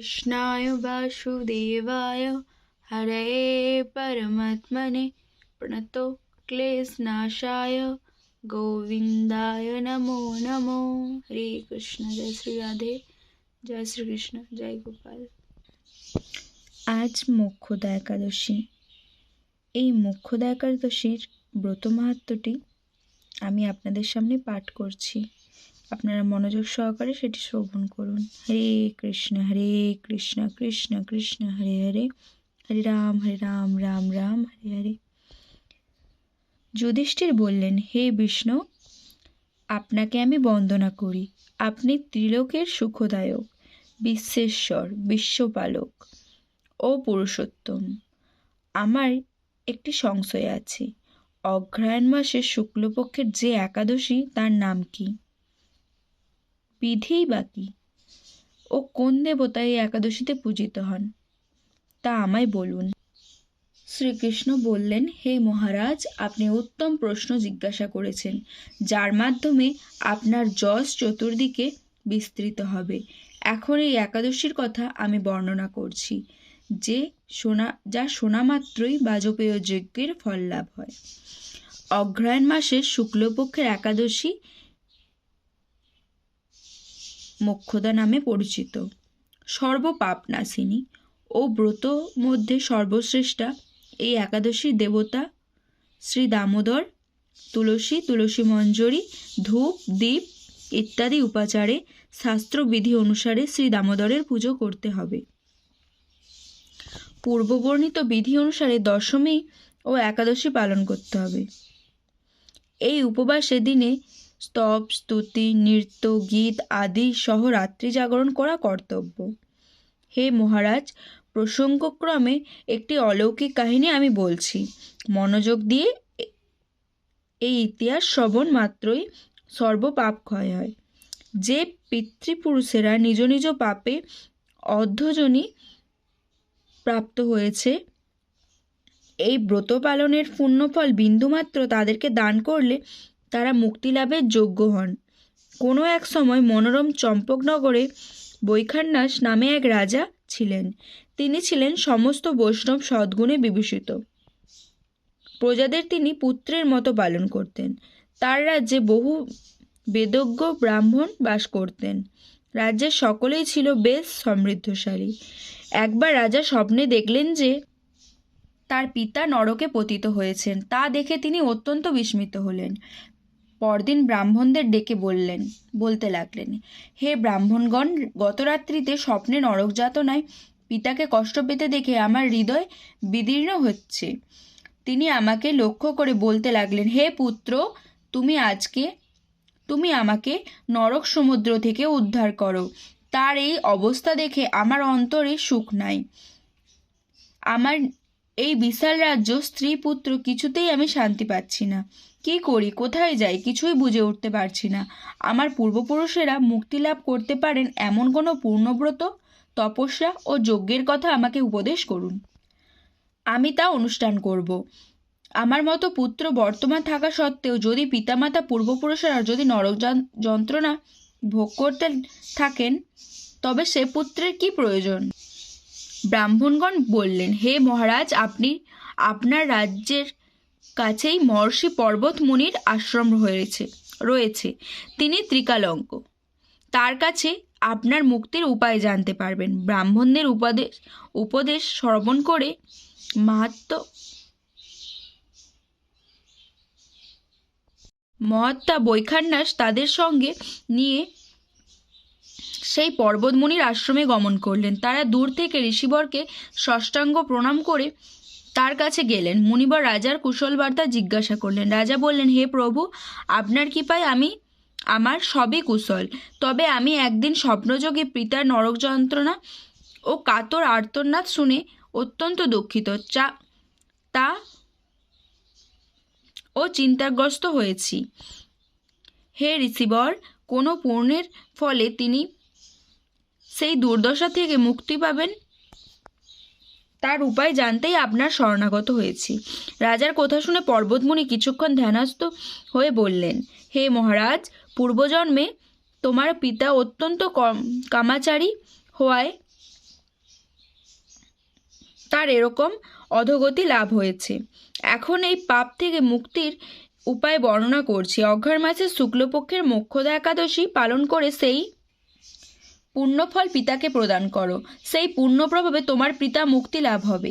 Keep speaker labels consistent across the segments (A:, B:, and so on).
A: কৃষ্ণায় বাসুদেবায় হরে পরমাত্মনে প্রণতো ক্লেশনাশায় গোবিন্দায় নমো নমো হরে কৃষ্ণ জয় শ্রী রাধে জয় শ্রীকৃষ্ণ জয় গোপাল
B: আজ মোক্ষদা একাদশী এই মোক্ষদা একাদশীর ব্রত মাহাত্মটি আমি আপনাদের সামনে পাঠ করছি আপনারা মনোযোগ সহকারে সেটি শ্রবণ করুন হরে কৃষ্ণ হরে কৃষ্ণ কৃষ্ণ কৃষ্ণ হরে হরে হরে রাম হরে রাম রাম রাম হরে হরে যুধিষ্ঠির বললেন হে বিষ্ণু আপনাকে আমি বন্দনা করি আপনি ত্রিলোকের সুখদায়ক বিশ্বেশ্বর বিশ্বপালক ও পুরুষোত্তম আমার একটি সংশয় আছে অগ্রায়ণ মাসের শুক্লপক্ষের যে একাদশী তার নাম কি বিধেই বা ও কোন দেবতা এই একাদশীতে পূজিত হন তা আমায় বলুন শ্রীকৃষ্ণ বললেন হে মহারাজ আপনি উত্তম প্রশ্ন জিজ্ঞাসা করেছেন যার মাধ্যমে আপনার যশ চতুর্দিকে বিস্তৃত হবে এখন এই একাদশীর কথা আমি বর্ণনা করছি যে সোনা যা সোনা মাত্রই বাজপেয় যজ্ঞের ফল লাভ হয় অগ্রহায়ণ মাসের শুক্লপক্ষের একাদশী মোক্ষদা নামে পরিচিত নাসিনী ও ব্রত মধ্যে সর্বশ্রেষ্ঠা এই একাদশী দেবতা শ্রী দামোদর তুলসী তুলসী মঞ্জরি ধূপ দ্বীপ ইত্যাদি উপাচারে শাস্ত্রবিধি অনুসারে শ্রী দামোদরের পুজো করতে হবে পূর্ববর্ণিত বিধি অনুসারে দশমী ও একাদশী পালন করতে হবে এই উপবাসে দিনে স্তব স্তুতি নৃত্য গীত আদি সহ রাত্রি জাগরণ করা কর্তব্য হে মহারাজ প্রসঙ্গক্রমে একটি অলৌকিক কাহিনী আমি বলছি মনোযোগ দিয়ে এই ইতিহাস শ্রবণ মাত্রই সর্বপাপ ক্ষয় হয় যে পিতৃপুরুষেরা নিজ নিজ পাপে অর্ধজনী প্রাপ্ত হয়েছে এই ব্রত পালনের পুণ্যফল বিন্দুমাত্র তাদেরকে দান করলে তারা মুক্তিলাভের যোগ্য হন কোনো এক সময় মনোরম চম্পকনগরে বৈখান্যাস নামে এক রাজা ছিলেন তিনি ছিলেন সমস্ত বৈষ্ণব সদ্গুণে বিভূষিত প্রজাদের তিনি পুত্রের মতো পালন করতেন তার রাজ্যে বহু বেদজ্ঞ ব্রাহ্মণ বাস করতেন রাজ্যের সকলেই ছিল বেশ সমৃদ্ধশালী একবার রাজা স্বপ্নে দেখলেন যে তার পিতা নরকে পতিত হয়েছেন তা দেখে তিনি অত্যন্ত বিস্মিত হলেন পরদিন ব্রাহ্মণদের ডেকে বললেন বলতে লাগলেন হে ব্রাহ্মণগণ গতরাত্রিতে স্বপ্নে নরক যাতনায় পিতাকে কষ্ট পেতে দেখে আমার হৃদয় বিদীর্ণ হচ্ছে তিনি আমাকে লক্ষ্য করে বলতে লাগলেন হে পুত্র তুমি আজকে তুমি আমাকে নরক সমুদ্র থেকে উদ্ধার করো তার এই অবস্থা দেখে আমার অন্তরে সুখ নাই আমার এই বিশাল রাজ্য স্ত্রী পুত্র কিছুতেই আমি শান্তি পাচ্ছি না কি করি কোথায় যাই কিছুই বুঝে উঠতে পারছি না আমার পূর্বপুরুষেরা মুক্তি লাভ করতে পারেন এমন কোনো পূর্ণব্রত তপস্যা ও যজ্ঞের কথা আমাকে উপদেশ করুন আমি তা অনুষ্ঠান করব আমার মতো পুত্র বর্তমান থাকা সত্ত্বেও যদি পিতামাতা পূর্বপুরুষেরা যদি নরক যন্ত্রণা ভোগ করতে থাকেন তবে সে পুত্রের কি প্রয়োজন ব্রাহ্মণগণ বললেন হে মহারাজ আপনি আপনার রাজ্যের কাছেই মহর্ষি পর্বতমুনির আশ্রম রয়েছে রয়েছে তিনি ত্রিকালঙ্ক তার কাছে আপনার মুক্তির উপায় জানতে পারবেন ব্রাহ্মণদের উপদেশ উপদেশ শ্রবণ করে মাহাত্ম মহাত্মা বৈখান্যাস তাদের সঙ্গে নিয়ে সেই পর্বতমণির আশ্রমে গমন করলেন তারা দূর থেকে ঋষিবরকে ষষ্টাঙ্গ প্রণাম করে তার কাছে গেলেন মুনিবর রাজার কুশল বার্তা জিজ্ঞাসা করলেন রাজা বললেন হে প্রভু আপনার কৃপায় আমি আমার সবই কুশল তবে আমি একদিন স্বপ্নযোগে পিতার নরক যন্ত্রণা ও কাতর আর্তনাথ শুনে অত্যন্ত দুঃখিত চা তা ও চিন্তাগ্রস্ত হয়েছি হে রিসিভর কোনো পূর্ণের ফলে তিনি সেই দুর্দশা থেকে মুক্তি পাবেন তার উপায় জানতেই আপনার শরণাগত হয়েছি রাজার কথা শুনে পর্বতমণি কিছুক্ষণ ধ্যানস্থ হয়ে বললেন হে মহারাজ পূর্বজন্মে তোমার পিতা অত্যন্ত কামাচারী হওয়ায় তার এরকম অধগতি লাভ হয়েছে এখন এই পাপ থেকে মুক্তির উপায় বর্ণনা করছি অঘ্রার মাসের শুক্লপক্ষের মোক্ষদা একাদশী পালন করে সেই পুণ্যফল পিতাকে প্রদান করো সেই পূর্ণ প্রভাবে তোমার পিতা মুক্তি লাভ হবে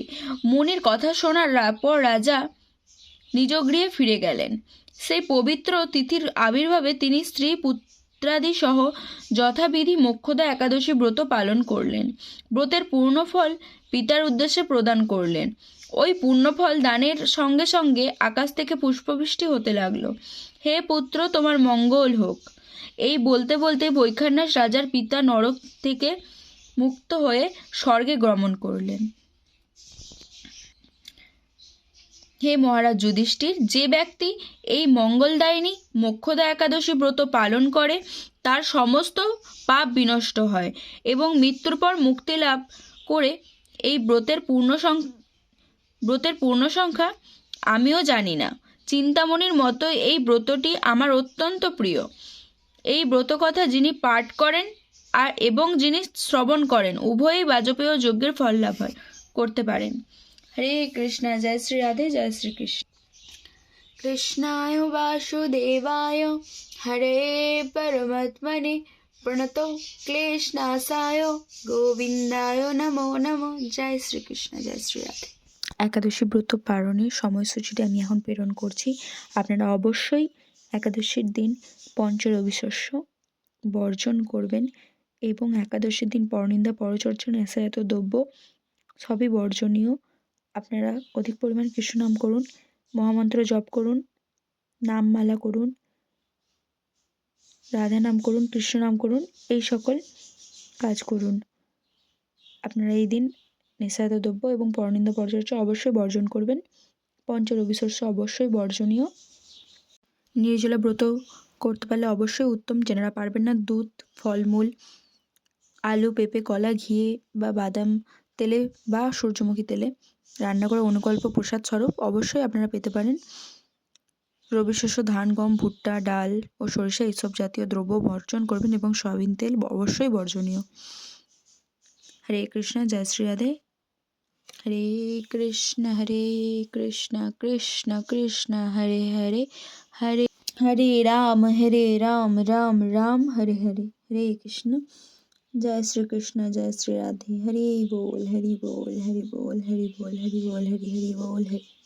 B: মুনির কথা শোনার পর রাজা নিজ গৃহে ফিরে গেলেন সেই পবিত্র তিথির আবির্ভাবে তিনি স্ত্রী পুত্রাদি সহ যথাবিধি মোক্ষদা একাদশী ব্রত পালন করলেন ব্রতের পূর্ণফল পিতার উদ্দেশ্যে প্রদান করলেন ওই পূর্ণফল দানের সঙ্গে সঙ্গে আকাশ থেকে পুষ্পবৃষ্টি হতে লাগল হে পুত্র তোমার মঙ্গল হোক এই বলতে বলতে বৈখান্যাস রাজার পিতা নরক থেকে মুক্ত হয়ে স্বর্গে গমন করলেন হে মহারাজ যুধিষ্ঠির যে ব্যক্তি এই মঙ্গলদায়িনী মোক্ষদা একাদশী ব্রত পালন করে তার সমস্ত পাপ বিনষ্ট হয় এবং মৃত্যুর পর মুক্তি লাভ করে এই ব্রতের পূর্ণ সং ব্রতের পূর্ণ সংখ্যা আমিও জানি না চিন্তামণির মতো এই ব্রতটি আমার অত্যন্ত প্রিয় এই ব্রত কথা যিনি পাঠ করেন আর এবং যিনি শ্রবণ করেন উভয়ই বাজপেয় যজ্ঞের ফল লাভ হয় করতে পারেন হরে কৃষ্ণ জয় শ্রী রাধে জয় শ্রী কৃষ্ণ
A: কৃষ্ণায় বাসুদেবায় হরে পরমাত্মনে প্রণত ক্লেশনাশায় গোবিন্দায় নমো নমো জয় শ্রীকৃষ্ণ জয় শ্রী রাধে
B: একাদশী ব্রত পালনের সময়সূচিটি আমি এখন প্রেরণ করছি আপনারা অবশ্যই একাদশীর দিন পঞ্চরবিশস্য বর্জন করবেন এবং একাদশীর দিন পরনিন্দা পরচর্চা নেশাজাত দ্রব্য সবই বর্জনীয় আপনারা অধিক পরিমাণ কৃষ্ণনাম করুন মহামন্ত্র জপ করুন নামমালা করুন রাধা নাম করুন কৃষ্ণ নাম করুন এই সকল কাজ করুন আপনারা এই দিন নেশাত দ্রব্য এবং পরনিন্দা পরচর্চা অবশ্যই বর্জন করবেন শস্য অবশ্যই বর্জনীয় নির্জলা ব্রত করতে পারলে অবশ্যই উত্তম জেনারা পারবেন না দুধ ফলমূল আলু পেঁপে কলা ঘিয়ে বা বাদাম তেলে বা সূর্যমুখী তেলে রান্না করা অনুকল্প প্রসাদ স্বরূপ অবশ্যই আপনারা পেতে পারেন রবি শস্য ধান গম ভুট্টা ডাল ও সরিষা এইসব জাতীয় দ্রব্য বর্জন করবেন এবং সয়াবিন তেল অবশ্যই বর্জনীয় হরে কৃষ্ণ জয় শ্রী রাধে
A: हरे कृष्ण हरे कृष्ण कृष्ण कृष्ण हरे हरे हरे हरे राम हरे राम राम राम हरे हरे हरे कृष्ण जय श्री कृष्ण जय श्री राधे हरे बोल हरि बोल हरि बोल हरि बोल हरि बोल हरि हरि बोल हरि